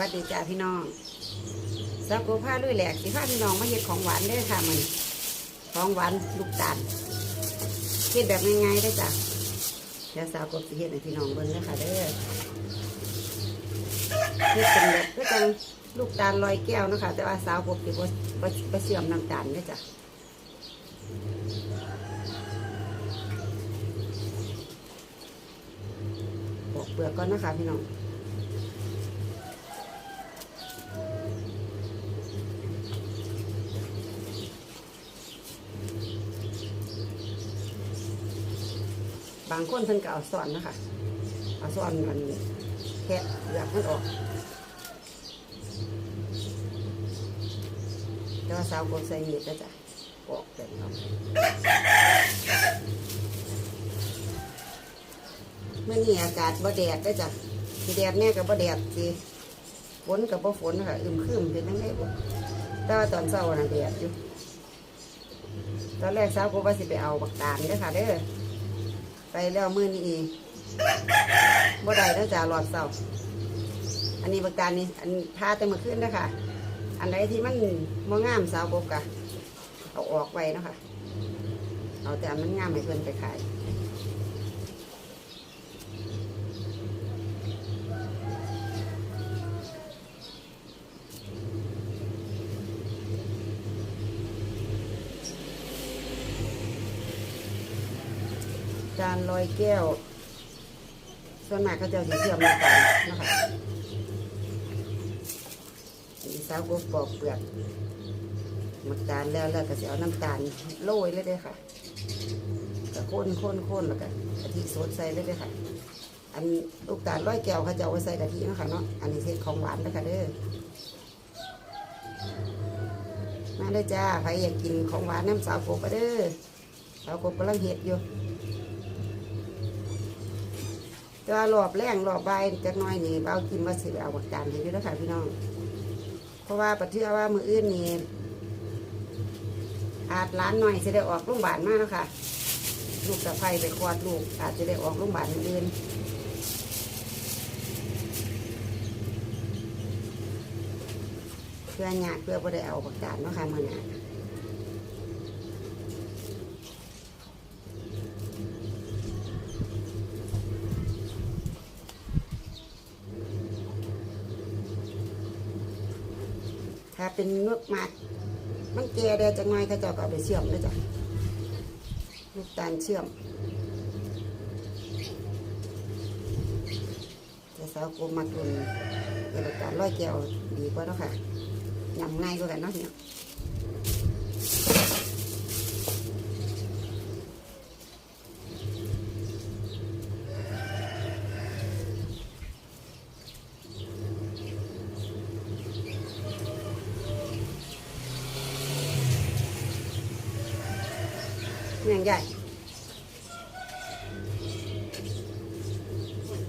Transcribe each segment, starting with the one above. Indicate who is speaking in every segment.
Speaker 1: วัสดีจ้าพี่น้องสักโกผ้าลุยแหลกสิผ้าพี่น้องมาเฮ็ดของหวานเด้ค่ะมันของหวานลูกตาลเฮ็ดแบบง่ายๆได้จ้ะเดี๋ยวสาวกบสิเฮ็ดให้พี่น้องเบิ่งเด้ค่ะเด้อเฮ็ดเป็นแบบก็จังลูกตาลลอยแก้วนะคะแต่ว่าสาวกบสิบ่บ่บ่เชื่อมน้ำตาลเด้จ้ะปอกเปลือกก่อนนะคะพี่น้อง บางคนเพิ่นก็เอาซ่อนนะคะเอาซ่อนมันแค่เหลือกมันออกแต่ว่าสาวกดใส่เมีดก็จะปอกแบบนี้เมื่อนี้อากาศบ่แดดได้จ้ะสิแดดแน่กับบ่แดดสิฝนกับบ่ฝนนะคะอึมครึมเป็นยังไงบ่แต่ว่าตอนเช้าน่ะแดดอยู่ตอนแรกสาวก็ว่าสิไปเอาบักตาลเด้อค่ะเด้อ ไปแล้วมือนี้อีกบ่ได้แล้วจ้ารอดเศร้าอันนี้ประการนี้อันทาแต่มาขึ้นนะคะ อันไหนที่มันบ่งามสาวกบกะเอาออกไว้นะคะเอาแต่อันมันงามให้เพื่อนไปขาย จานลอยแก้ว ส่วนมากเขาจะเอาสีเชื่อมน้ำตาลนะคะอีสาวกปอกเปลือกหมักตาลแล้วแล้วก็จะเอาน้ำตาลโรยเลยด้อค่ะก็ข้นข้นข้นแล้วก็กะทิสดใส่เลยด้อค่ะ อันลูกตาลร้อยแก้วเขาจะเอาไว้ใส่กะทิเนาะคะเนาะอันนี้เส้นของหวานนะคะเด้อมาเลยจ้าใครอยากกินของหวานน้ำสาวกบก็เด้อสาวกบกำลังเห็ดอยู่ แต่ว่ารอบแรงรอบใบจักน้อยนี่เบากินมาสิเอาบักจานให้อยู่แล้วค่ะพี่น้อง เพราะว่าปะเทื่อว่ามืออื่นนี่อาจร้านหน่อยจะได้ออกโรงพยาบาลมากแล้วค่ะ ลูกสะใภ้ไปคลอดลูก อาจจะได้ออกโรงพยาบาลอื่นเพื่อหยาดเพื่อบ่ได้เอาบักจานเนาะค่ะมื่อนี้าเป็นนกหมักมันแก่ได้จังไงเขาเจ้าก็เอาไปเชื่อมเลยจ้ะลูกตาลเชื่อมแต่สาวโกมาตุนแต่ลูกตาลร้อยแก้วดีกว่าเนาะค่ะยำง่ายกว่ากันเนาะเนี่ยเมี่ยงใหญ่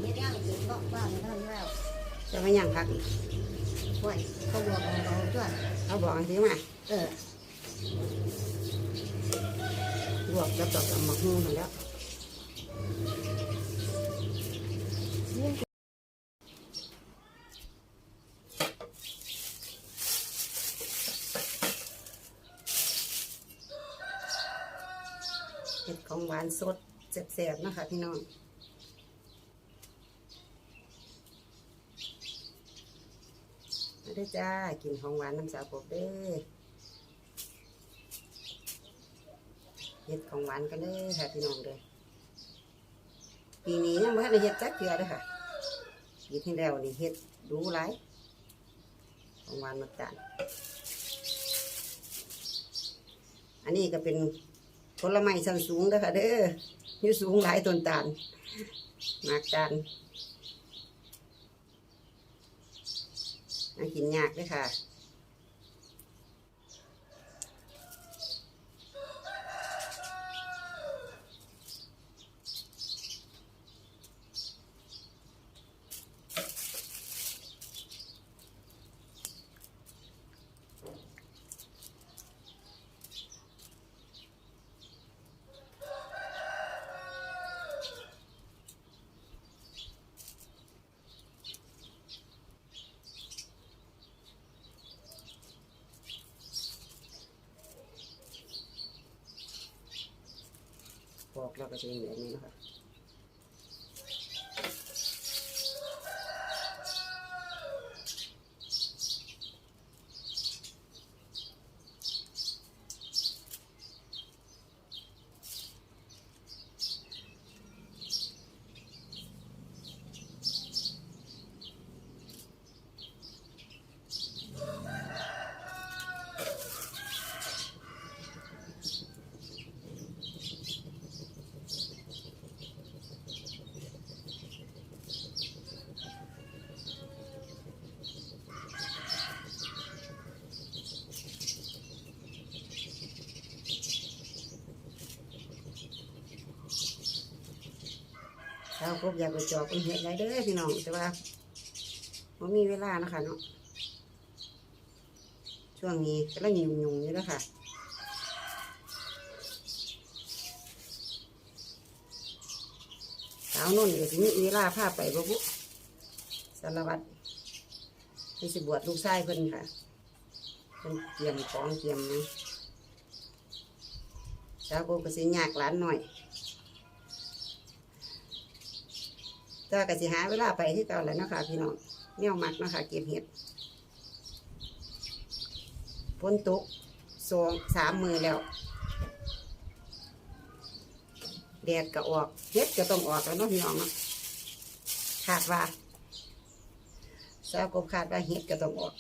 Speaker 2: ไม่ได้ถึงบอกว่าไม่ได้แล้ว
Speaker 1: จะไม่ย่างพัก
Speaker 2: ห่วยเขาบอกเราเราด้วย
Speaker 1: เอาบอกอันที่มา
Speaker 2: เออ
Speaker 1: ลวกแล้วตอกกับหมักฮูหมดแล้วเห็ดของหวานสดแซ่บๆเนาะคะพี่น้องมา เด้อจ้า กินของหวานน้ำสาวกบเด้อเห็ดของหวานกันเด้อค่ะพี่น้องเด้อปีนี้ยังไม่ได้เห็ดจักเกลือเลยค่ะปีที่แล้วนี่เห็ดดูไรของหวานมาจานอันนี้ก็เป็นผลไม้ชั้นสูงเด้อค่ะเด้ออยู่สูงหลายต้นตาลมากจาน หากินยากเด้ค่ะ บอกแล้วก็จะเหลือนี่นะคะ เราก็อยากไปจอบเป็นเห็ดไรเด้อพี่น้องแต่ว่าไม่มีเวลานะคะเนาะช่วงนี้ก็ลังยุ่งยุ่งๆอยู่แล้วค่ะสาวนุ่นก็สิมีเวลาพาไปบ่บุสารวัตรให้สิบวชลูกชายเพิ่นค่ะเพิ่นเตรียมของเตรียมหยังสาวโกก็สิยากหลานหน่อย แต่ว่าก็สิหาเวลาไปที่เก่าแหล้วนาะคะพี่น้องแนวมักเนาะคะเก็บเห็ดฝนตกสองสามมือแล้ว แดดก็ออกเห็ดก็ต้องออกแล้วเนาะพี่น้องเนาะคาดว่าสาวกบขาดว่าเห็ดก็ต้องออก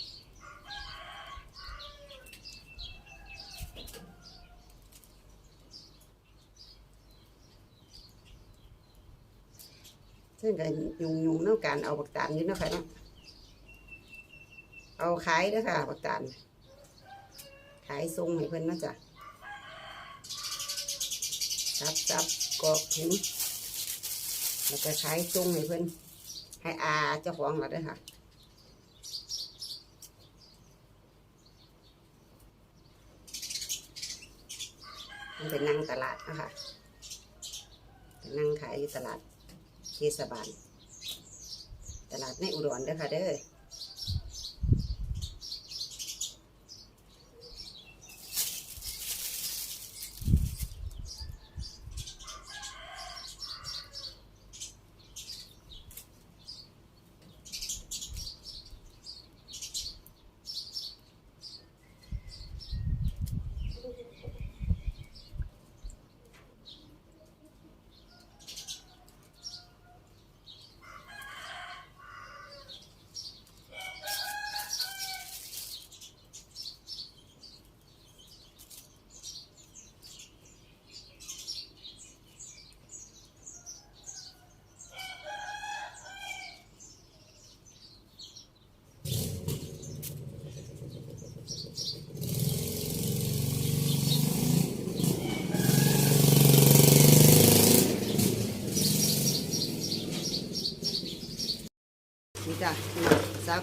Speaker 1: ซึ่งก็ยุงยุงๆเนาะการเอาบักตาลนี่เนาะค่ะเนาะเอาขายเด้อค่ะบักตาลขายทรงให้เพิ่นนะจ้ะซับซับกอกถุงแล้วก็ใช้จุงให้เพื่อนให้อาเจ้าของเราด้วยค่ะมันเป็นนั่งตลาดนะคะนั่งขายอยู่ตลาด เทศบาล ตลาดในอุดรเด้อค่ะเด้อ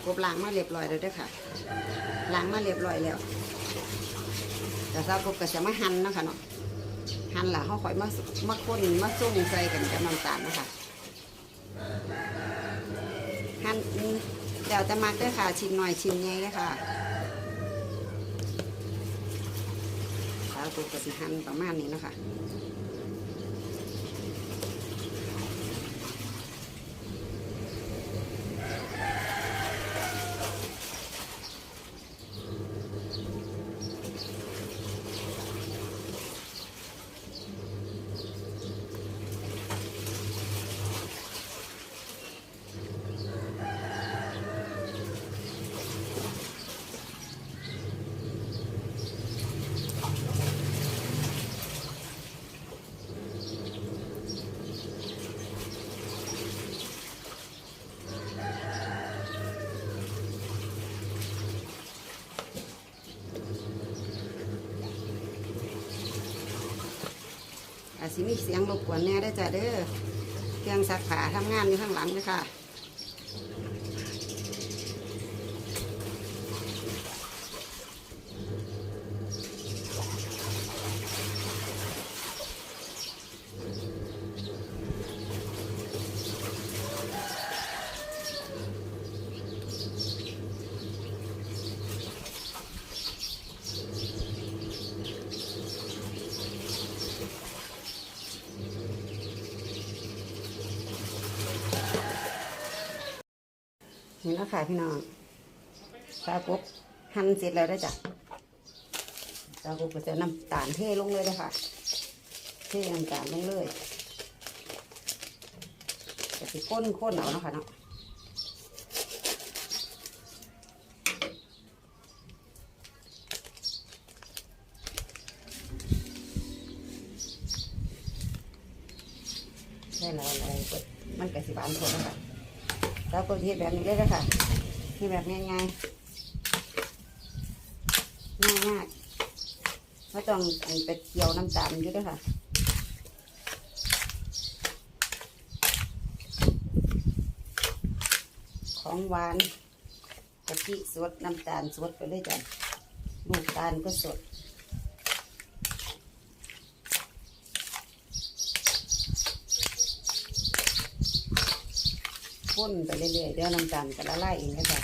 Speaker 1: กบล้างมาเรียบร้อยแล้วด้อค่ะล้างมาเรียบร้อยแล้วแต่สากบก็จะมาหั่นนะคะเนาะหั่นล่ะเขาค่อยมามาคนมาซุ่มใส่กันกับน้ำตาลนะคะหั่นเดี๋ยวจะมักด้อค่ะชิ้นหน่อยชิ้นใหญ่เด้อค่ะสาวกบก็สิหั่นประมาณนี้นะคะ สิมีเสียงรบกวนแน่ได้จ้ะเด้อเครื่องซักผ้าทำงานอยู่ข้างหลังเลยค่ะ นี่นะคะพี่น้องปลากบหั่นเสร็จแล้วได้จ้ะปลากบก็จะน้ำตาลเทลงเลยเลยค่ะ เทน้ำตาลลงเลยจะสิข้นข้นเอาเนาะค่ะเนาะได้แล้วอะไรมันกระสิบานคนแล้วค่ะ แล้วก็เทแบบนี้เลยนะคะเทแบบง่ายๆง่ายง่ายๆไม่ต้องอันไปเกี่ยวน้ำตาลอยู่ด้วยค่ะของหวานกะทิสดน้ำตาลสดไปเลยจ้ะลูกตาลก็สด นไปเรื่อยๆเดี๋ยวน้ำตาลก็ละลายเองก็จ้ะ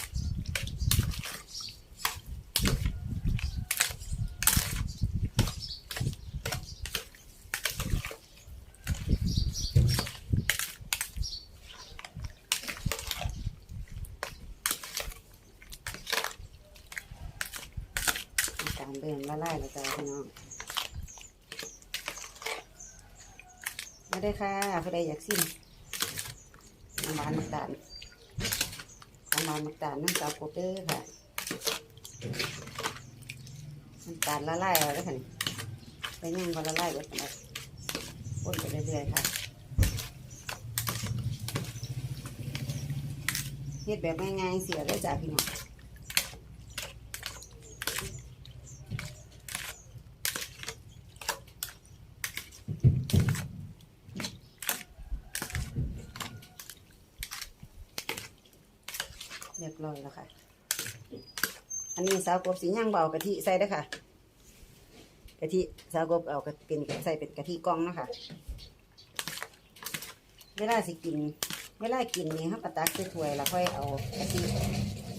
Speaker 1: าลเริ่มละลายล้วจ้ะพี่น้องมาได้ค่ะผู้ใดอยากซิม น้ำมันน้ำตาล น้ำมันตาลน้ำตาลโปเตอร์ค่ะน้ำตาลละลายแล้วค่ะไปยังบอละลายหมดแล้วพ่นไปเรื่อยๆค่ะเฮ็ดแบบง่ายๆเสียได้จากพี่น้องเรียบร้อยแล้วค่ะ อันนี้สาวกบสีย่างเบากะทิใส่ด้อค่ะกะทิสาวกบเอากะเป็นใส่เป็นกะทิกล่องนะคะเวลาสิกินเวลากินนี่เขากระตักใส่ถ้วยแล้วค่อยเอากะทิ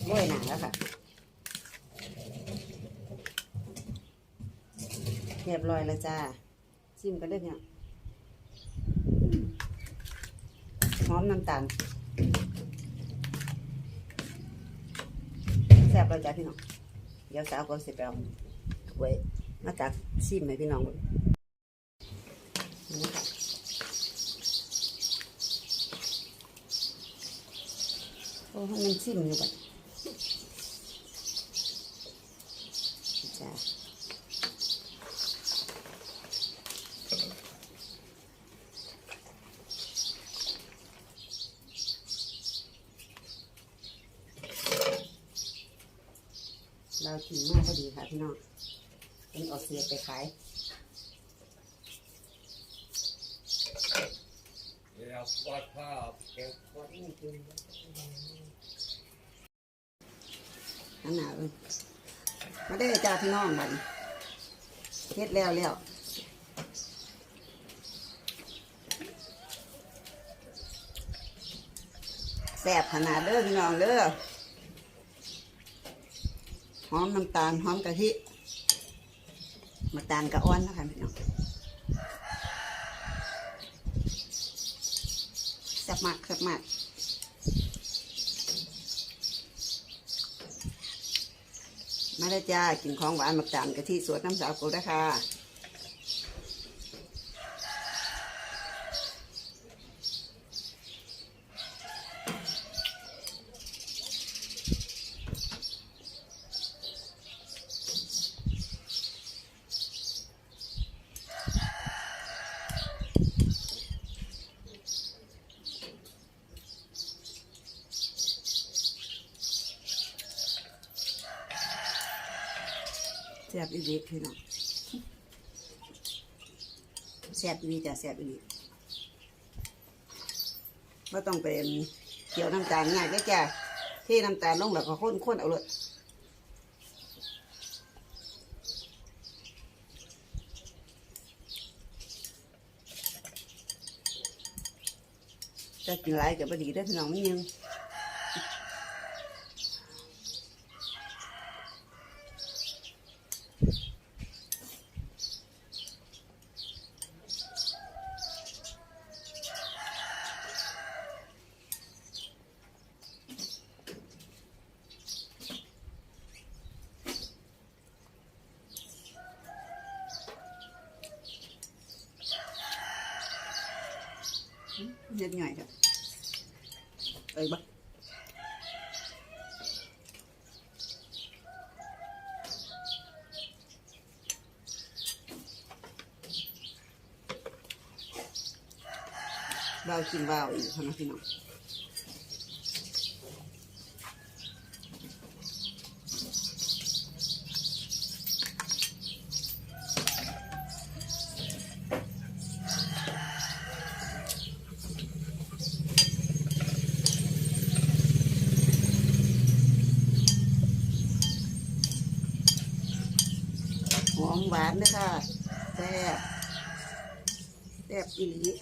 Speaker 1: โรยหนาแล้วค่ะเรียบร้อยแล้วจ้าชิมกันเลยเนี่ยหอมน้ำตาลแซ่บแล้วจ้าพี่น้อง เดี๋ยวสาวก็สิไปเอาถ้วยมาตักชิมให้พี่น้องดูนี่ค่ะโอ้ให้มันชิมอยู่บัดจ้า เราถึงมากพอดีค่ะพี่น้องเป็นออกเสียไปขาย
Speaker 3: Ja, what up?
Speaker 1: อันหนาเลยมาได้จ้าพี่น้องบัดนเฮ็ดแล้วแล้วแซ่บขนาดเด้อพี่น้องเด้อ หอมน้ำตาลหอมกะทิมาตาลกะอ้อนนะคะพี่น้องสับมากสับมากมาได้จ้ากินของหวานมักจานกะทิสวดน้ำสาวกูนะคะ อีหลีพี่น้องแซ่บอีหลีจ้ะแซ่บอีหลีไม่ต้องเป็นเกี่ยวน้ำตาลง่ายเลยจ้ะที่น้ำตาลลงแล้วก็ข้นข้นเอาเลยจะกินหลายกับบดีได้พี่น้องมันยัง เฮ็ดหน่อยครับไป หวานนะค่ะแซ่บแซ่บอีหลี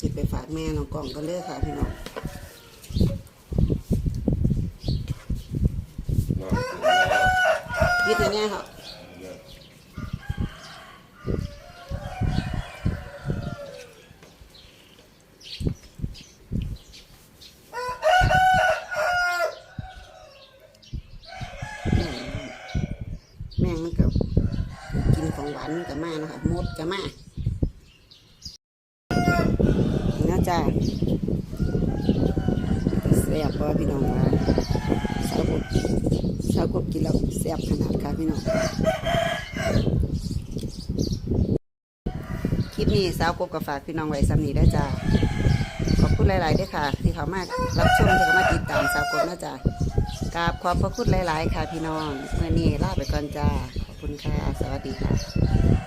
Speaker 1: จิบไปฝา กล่องกันเลยค่ะพี่น้อง
Speaker 3: นอนกินแล้ว
Speaker 1: ยิดในแน่ค่ะแม่มันก็กินของหวานมันก็มานะคะมดก็มากินนะจ้าแซ่บบ่พี่น้องว่าสาวกบสาวกบกินแล้วแซ่บขนาดค่ะ พี่น้องคลิปนี้สาวกบก็ฝากพี่น้องไว้ซ้ำนีได้จ้าขอบคุณหลายๆด้วยค่ะ ที่เขามารับชมที่เขามาติดตามสาวกบนะจ้ากราบขอบพระคุณหลาย ๆ ค่ะพี่น้องเมื่อนี้ลาไปก่อนจ้าขอบคุณค่ะ สวัสดีค่ะ